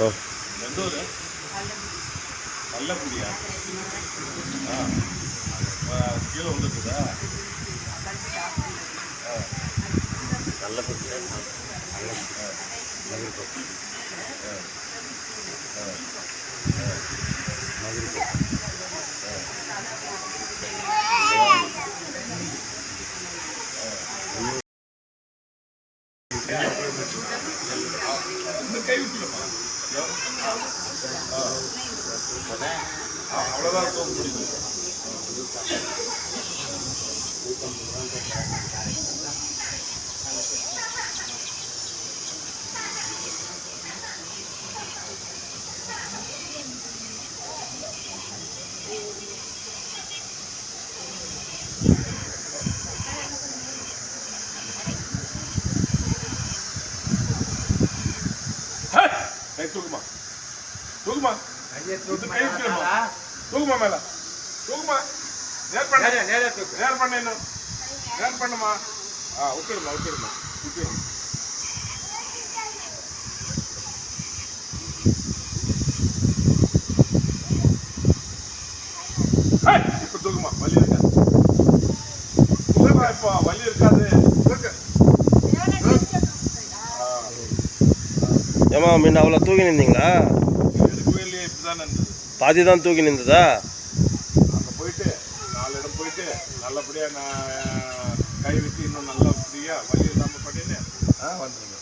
ஓ நல்லபடியா கீழே வந்துருக்குதா நல்ல இன்னும் கை விட்டுலமா அவ்வளோதான் தூக்க முடியும் ஹே! கை தூக்குமா தூக்குமா இது கை விட்டுலமா தூக்குமா மேல? தூக்குமா? நேர் பண்ண. நேர் பண்ண இன்னும். நேர் பண்ணுமா? ஆ விட்டுடுமா விட்டுடுமா ஹே! இப்ப தூக்குமா? வலி இருக்காது தூக்குமா இப்போ? வலி இருக்காது. தூக்கு. ஆ. ஏமா முன்ன அவ்வளோ தூக்கி நின்றீங்களா பாதி தான் தூக்கி நின்றதா? அங்கே போயிட்டு நாலு இடம் போயிட்டு நல்லபடியாக நான் கை வச்சு இன்னும் நல்லா ஃப்ரீயாக வழி இல்லாமல் பண்ணின்னு ஆ வந்துடுங்க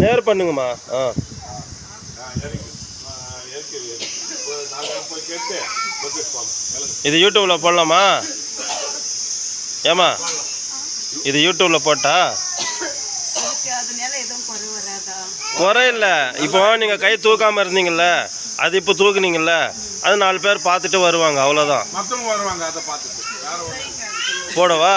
நேர் பண்ணுங்கம்மா ஆ இறக்கி ஆ, இறக்கி இறக்கி. இப்போ நாலு இடம் போய் கேட்டு பக்கெட் போங்க மேலே இது யூடியூப்பில் போடலாமா? ஏமா இது யூடியூப்பில் போட்டா? குறை இல்லை. இப்போ நீங்கள் கை தூக்காமல் இருந்தீங்கல்ல அது இப்போ தூக்குனீங்கல்ல அது நாலு பேர் பார்த்துட்டு வருவாங்க அவ்வளோதான் போடவா?